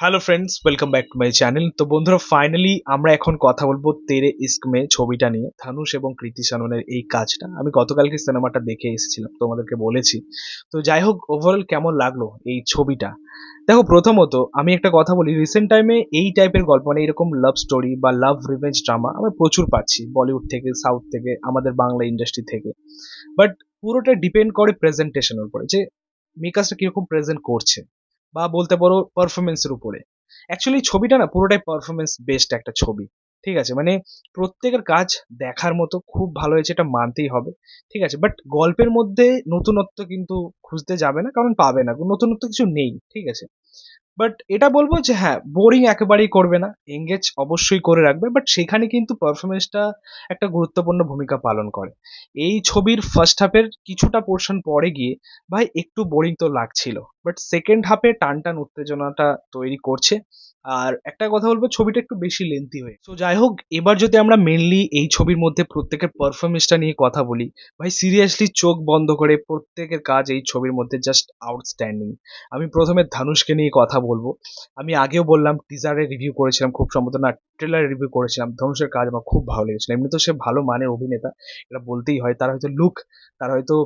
Hello friends welcome back to my channel তো বন্ধুরা finally আমরা এখন কথা বলব তেরে ইস্ক মে ছবিটা নিয়ে ধানুষ এবং কৃতি সাননের এই কাজটা। আমি গতকালকে সিনেমাটা দেখে এসেছিলাম, তোমাদেরকে বলেছি। তো যাই হোক ওভারঅল কেমন লাগল এই ছবিটা? দেখো, প্রথমত আমি একটা কথা বলি রিসেন্ট টাইমে এই টাইপের গল্প মানে এরকম লাভ স্টোরি বা লাভ রিভেঞ্জ ড্রামা আমরা প্রচুর পাচ্ছি বলিউড থেকে সাউথ থেকে, আমাদের বাংলা ইন্ডাস্ট্রি থেকে। বাট পুরোটা ডিপেন্ড করে প্রেজেন্টেশনের উপরে, যে মেকার্সটা কীরকম প্রেজেন্ট করছে। বা বলতে পারো পারফরমেন্সের উপরে। অ্যাকচুয়ালি ছবিটা না পুরোটাই পারফরমেন্স বেসড একটা ছবি, ঠিক আছে? মানে প্রত্যেকের কাজ দেখার মতো খুব ভালো হয়েছে, এটা মানতেই হবে, ঠিক আছে? বাট গল্পের মধ্যে নতুনত্ব কিন্তু খুঁজতে যাবে না, কারণ পাবে না, নতুনত্ব কিছু নেই, ঠিক আছে? বাট এটা বলব যে হ্যাঁ বোরিং একেবারেই করবে না। এঙ্গেজ অবশ্যই করে রাখবে বাট সেখানে কিন্তু পারফরমেন্সটা একটা গুরুত্বপূর্ণ ভূমিকা পালন করে। এই ছবির ফার্স্ট হাফের কিছুটা পোর্শন পরে গিয়ে, ভাই, একটু বোরিং তো লাগছিল। বাট সেকেন্ড হাফে টান টান উত্তেজনাটা তৈরি করছে। আর একটা কথা বলব, ছবিটা একটু বেশি লেন্থি হয়ে। তো যাই হোক, এবার যদি আমরা মেনলি এই ছবির মধ্যে প্রত্যেকের পারফরমেন্সটা নিয়ে কথা বলি, ভাই সিরিয়াসলি চোখ বন্ধ করে প্রত্যেকের কাজ এই ছবির মধ্যে জাস্ট আউটস্ট্যান্ডিং আমি প্রথমে ধানুষকে নিয়ে কথা বলব। আমি আগেও বললাম টিজারে রিভিউ করেছিলাম, খুব সম্ভবত না ট্রেলার রিভিউ করেছিলাম ধনুষের কাজ আমার খুব ভালো লেগেছিল। এমনি তো সে ভালো মানের অভিনেতা, এটা বলতেই হয়, তার হয়তো লুক তার হয়তো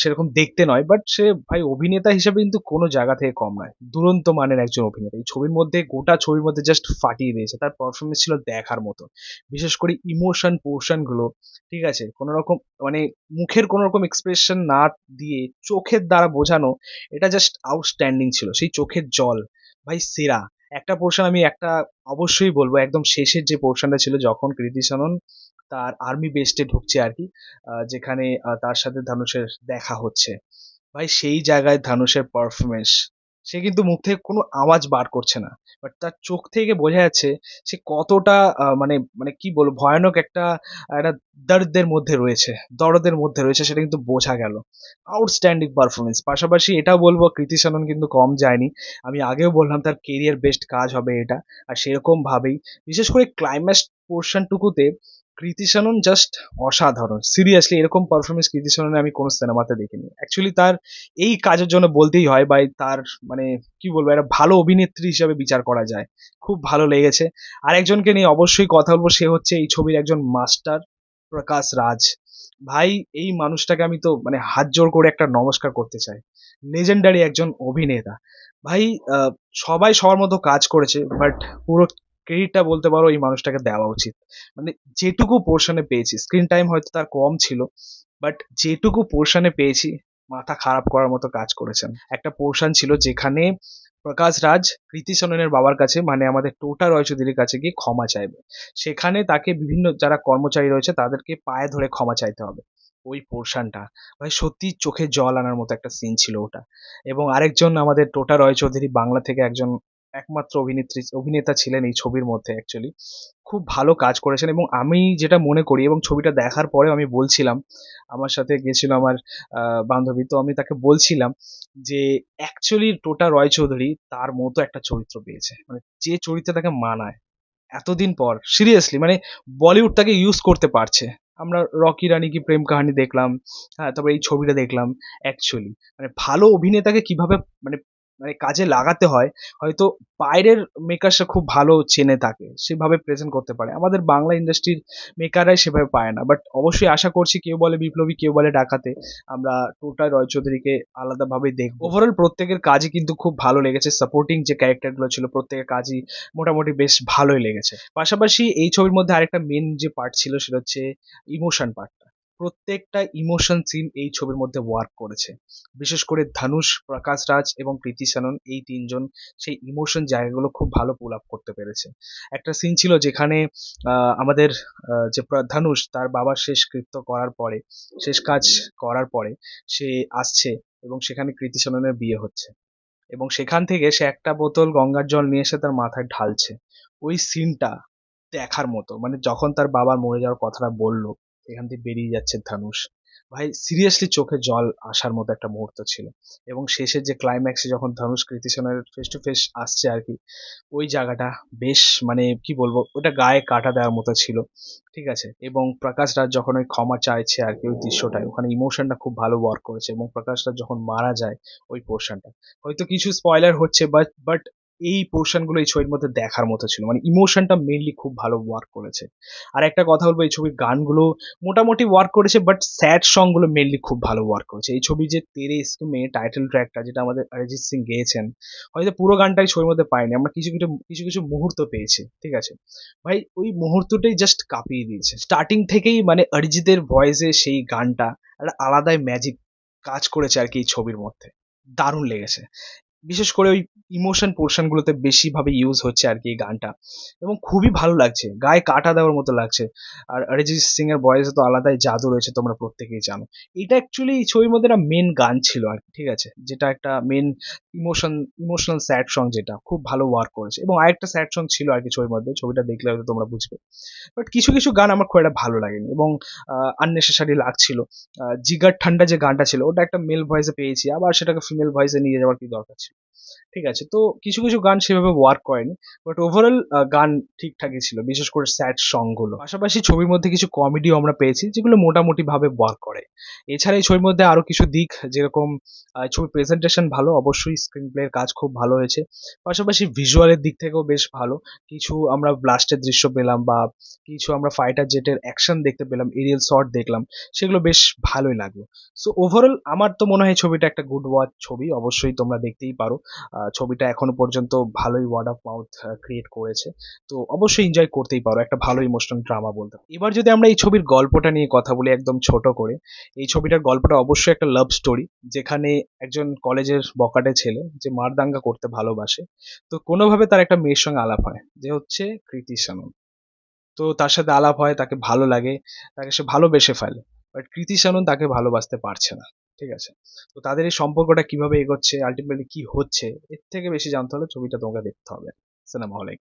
সেরকম দেখতে নয় বাট সে ভাই অভিনেতা হিসেবে কিন্তু কোনো জায়গা থেকে কম নয়। দুরন্ত মানের একজন অভিনেতা। এই ছবির মধ্যে, গোটা ছবির মধ্যে জাস্ট ফাটিয়ে দিয়েছে। তার পারফরমেন্স ছিল দেখার মতো। বিশেষ করে ইমোশন পোর্শনগুলো ঠিক আছে? কোনো রকম মানে মুখের কোনো রকম এক্সপ্রেশন না দিয়ে চোখের দ্বারা বোঝানো, এটা জাস্ট আউটস্ট্যান্ডিং ছিল। সেই চোখের জল, ভাই সেরা। একটা পোর্শন আমি একটা অবশ্যই বলব, একদম শেষের যে পোর্শনটা ছিল যখন কৃতি সনন তার আর্মি বেস্টে ঢুকছে আর কি যেখানে তার সাথে ধানুষের দেখা হচ্ছে। ভাই, সেই জায়গায় ধানুষের পারফরমেন্স সে কিন্তু মুখ থেকে কোনো আওয়াজ বার করছে না। বাট তার চোখ থেকে বোঝা যাচ্ছে সে কতটা মানে মানে কি বলব, ভয়ানক একটা একটা দর্দের মধ্যে রয়েছে, দরদের মধ্যে রয়েছে, সেটা কিন্তু বোঝা গেল। আউটস্ট্যান্ডিং পারফরমেন্স পাশাপাশি এটা বলব, কৃতি সানন কিন্তু কম যায়নি। আমি আগেও বললাম, তার কেরিয়ার বেস্ট কাজ হবে এটা। আর সেরকম ভাবেই, বিশেষ করে ক্লাইম্যাক্স পোর্শনটুকুতে কৃতি সানন জাস্ট অসাধারণ। সিরিয়াসলি এরকম পারফরমেন্স কৃতি আমি কোনো সিনেমাতে দেখিনি। অ্যাকচুয়ালি তার এই কাজের জন্য বলতেই হয় বা তার মানে কি বলব, একটা ভালো অভিনেত্রী হিসাবে বিচার করা যায়। খুব ভালো লেগেছে। আর একজনকে নিয়ে অবশ্যই কথা বলব, সে হচ্ছে এই ছবির একজন মাস্টার প্রকাশ রাজ। ভাই, এই মানুষটাকে আমি তো মানে হাত জোর করে একটা নমস্কার করতে চাই। লেজেন্ডারি একজন অভিনেতা। ভাই সবাই সবার মতো কাজ করেছে বাট পুরো ক্রেডিটটা বলতে পারো এই মানুষটাকে দেওয়া উচিত। মানে যেটুকু পোর্শনে পেয়েছি স্ক্রিন টাইম হয়তো তার কম ছিল বাট যেটুকু পোর্শনে পেয়েছি, মাথা খারাপ করার মতো কাজ করেছেন। একটা পোর্শন ছিল যেখানে প্রকাশ রাজ কৃতি সননের বাবার কাছে মানে আমাদের টোটা রয়চৌধুরীর কাছে গিয়ে ক্ষমা চাইবে। সেখানে তাকে বিভিন্ন যারা কর্মচারী রয়েছে, তাদেরকে পায়ে ধরে ক্ষমা চাইতে হবে ওই পোর্শনটা ভাই, সত্যি চোখে জল আনার মতো একটা সিন ছিল ওটা। এবং আরেকজন আমাদের টোটা রয়চৌধুরী বাংলা থেকে একজন একমাত্র অভিনেত্রী, অভিনেতা ছিলেন এই ছবির মধ্যে অ্যাকচুয়ালি খুব ভালো কাজ করেছেন এবং আমি যেটা মনে করি এবং ছবিটা দেখার পরেও আমি বলছিলাম, আমার সাথে গেছিল আমার বান্ধবী, তো আমি তাকে বলছিলাম যে অ্যাকচুয়ালি টোটা রয় চৌধুরী তার মতো একটা চরিত্র পেয়েছে। মানে যে চরিত্র তাকে মানায়, এতদিন পর সিরিয়াসলি মানে বলিউড তাকে ইউজ করতে পারছে। আমরা রকি রানী কি প্রেম কাহানি দেখলাম হ্যাঁ তারপর এই ছবিটা দেখলাম অ্যাকচুয়ালি মানে ভালো অভিনেতাকে কীভাবে মানে মানে কাজে লাগাতে হয়, হয়তো বাইরের মেকারসরা খুব ভালো চেনে থাকে সেভাবে প্রেজেন্ট করতে পারে। আমাদের বাংলা ইন্ডাস্ট্রির মেকাররাই সেভাবে পায় না। বাট অবশ্যই আশা করছি কেউ বলে বিপ্লবী, কেউ বলে ডাকাতে, আমরা টোটাল রয় চৌধুরীকে আলাদাভাবে দেখব। ওভারঅল প্রত্যেকের কাজই কিন্তু খুব ভালো লেগেছে। সাপোর্টিং যে ক্যারেক্টারগুলো ছিল, প্রত্যেকের কাজই মোটামুটি বেশ ভালোই লেগেছে। পাশাপাশি এই ছবির মধ্যে আরেকটা মেন যে পার্ট ছিল, সেটা হচ্ছে ইমোশন পার্টটা প্রত্যেকটা ইমোশন সিন এই ছবির মধ্যে ওয়ার্ক করেছে। বিশেষ করে ধানুষ প্রকাশ রাজ এবং প্রীতি সানন এই তিনজন সেই ইমোশন জায়গাগুলো খুব ভালো পুল আপ করতে পেরেছে। একটা সিন ছিল যেখানে আমাদের যে ধানুষ তার বাবার শেষ কৃত্য করার পরে, শেষ কাজ করার পরে সে আসছে এবং সেখানে কৃতি সাননের বিয়ে হচ্ছে। এবং সেখান থেকে সে একটা বোতল গঙ্গার জল নিয়ে এসে তার মাথায় ঢালছে। ওই সিনটা দেখার মতো মানে যখন তার বাবার মরে যাওয়ার কথাটা বলল এখান থেকে বেরিয়ে যাচ্ছে ধানুষ ভাই সিরিয়াসলি চোখে জল আসার মতো একটা মুহূর্ত ছিল। এবং শেষের যে ক্লাইম্যাক্সে যখন ধনুষ কৃতিসনের ফেস টু ফেস আসছে আর কি, ওই জায়গাটা বেশ মানে কি বলব, ওটা গায়ে কাটা দেওয়ার মতো ছিল। ঠিক আছে? এবং প্রকাশ রাজ যখন ওই ক্ষমা চাইছে আর কি ওই দৃশ্যটায়, ওখানে ইমোশনটা খুব ভালো ওয়ার্ক করেছে এবং প্রকাশ রাজ যখন মারা যায় ওই পোর্শনটা হয়তো কিছু স্পয়লার হচ্ছে বাট বাট এই পোর্শনগুলো এই ছবির মধ্যে দেখার মতো ছিল। মানে ইমোশনটা মেনলি খুব ভালো ওয়ার্ক করেছে। আর একটা কথা বলব, এই ছবির গানগুলো মোটামুটি ওয়ার্ক করেছে বাট স্যাড সংগুলো মেনলি খুব ভালো ওয়ার্ক করেছে। এই ছবি যে তেরে ইস্কমে টাইটেল ট্র্যাকটা যেটা আমাদের অরিজিৎ সিং গেয়েছেন, হয়তো পুরো গানটাই ছবির মধ্যে পাইনি। আমরা কিছু কিছু কিছু কিছু মুহূর্ত পেয়েছি, ঠিক আছে? ভাই, ওই মুহূর্তটাই জাস্ট কাঁপিয়ে দিয়েছে। স্টার্টিং থেকেই মানে অরিজিতের ভয়েসে সেই গানটা, একটা আলাদাই ম্যাজিক কাজ করেছে আর কি এই ছবির মধ্যে। দারুণ লেগেছে। বিশেষ করে ওই ইমোশন পোর্শনগুলোতে বেশিভাবে ইউজ হচ্ছে আর কি এই গানটা। এবং খুবই ভালো লাগছে, গায়ে কাটা দেওয়ার মতো লাগছে। আর অরিজিৎ সিং এর ভয়েসে তো আলাদাই জাদু রয়েছে তোমরা প্রত্যেকেই জানো। এটা অ্যাকচুয়ালি এই ছবির মধ্যে একটা মেন গান ছিল আর কি, ঠিক আছে? যেটা একটা main emotion emotional sad song যেটা, খুব ভালো ওয়ার্ক করেছে। এবং আরেকটা স্যাড সং ছিল আর কি ছবির মধ্যে, ছবিটা দেখলে হয়তো তোমরা বুঝবে। বাট কিছু কিছু গান আমার খুব একটা ভালো লাগেনি। এবং আননেসেসারি লাগছিল। জিগার ঠান্ডা যে গানটা ছিল, ওটা একটা মেল ভয়েসে পেয়েছি, আবার সেটাকে ফিমেল ভয়েসে নিয়ে যাওয়ার কি দরকার ছিল ঠিক আছে? তো কিছু কিছু গান সেভাবে ওয়ার্ক করেনি বাট ওভারঅল গান ঠিকঠাকই ছিল, বিশেষ করে স্যাড সংগুলো পাশাপাশি ছবির মধ্যে কিছু কমেডিও আমরা পেয়েছি, যেগুলো মোটামুটি ভাবে ওয়ার্ক করে। এছাড়া এই ছবির মধ্যে আরও কিছু দিক, যেরকম ছবির প্রেজেন্টেশন ভালো, অবশ্যই স্ক্রিন প্লের কাজ খুব ভালো হয়েছে। পাশাপাশি ভিজুয়ালের দিক থেকেও বেশ ভালো। কিছু আমরা ব্লাস্টের দৃশ্য পেলাম বা কিছু আমরা ফাইটার জেটের অ্যাকশন দেখতে পেলাম এরিয়াল শট দেখলাম, সেগুলো বেশ ভালোই লাগল। সো ওভারঅল আমার তো মনে হয় ছবিটা একটা গুড ওয়াচ ছবি, অবশ্যই তোমরা দেখতেই পারো। ছবিটা এখনও পর্যন্ত ভালোই ওয়ার্ড অফ মাউথ ক্রিয়েট করেছে। তো অবশ্যই এনজয় করতেই পারো, একটা ভালো ইমোশনাল ড্রামা বলতে এবার যদি আমরা এই ছবির গল্পটা নিয়ে কথা বলি একদম ছোট করে, এই ছবিটার গল্পটা অবশ্যই একটা লাভ স্টোরি যেখানে একজন কলেজের বকাটে ছেলে যে মারদাঙ্গা করতে ভালোবাসে, তো কোনোভাবে তার একটা মেয়ের সঙ্গে আলাপ হয়, যে হচ্ছে কৃতি সানন। তো তার সাথে আলাপ হয়, তাকে ভালো লাগে, তাকে সে ভালোবেসে ফেলে বাট কৃতি সানন তাকে ভালোবাসতে পারছে না। ঠিক আছে? তো তাদের এই সম্পর্কটা কীভাবে এগোচ্ছে আলটিমেটলি কি হচ্ছে, এর থেকে বেশি জানতে হলে ছবিটা তোমাকে দেখতে হবে। সিনেমা হলে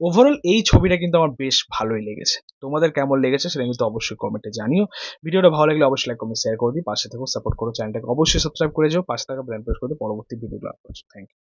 ওভারঅল এই ছবিটা কিন্তু আমার বেশ ভালোই লেগেছে। তোমাদের কেমন লেগেছে সেটা কিন্তু অবশ্যই কমেন্টে জানিও। ভিডিওটা ভালো লাগলে অবশ্যই লাইক কমেন্ট শেয়ার করে দিই পাশে থেকেও সাপোর্ট করো চ্যানেলটাকে। অবশ্যই সাবস্ক্রাইব করে যাও। পাশে থাকা ব্র্যান্ড প্রেস করে পরবর্তী ভিডিওগুলো আপলোড থ্যাংক ইউ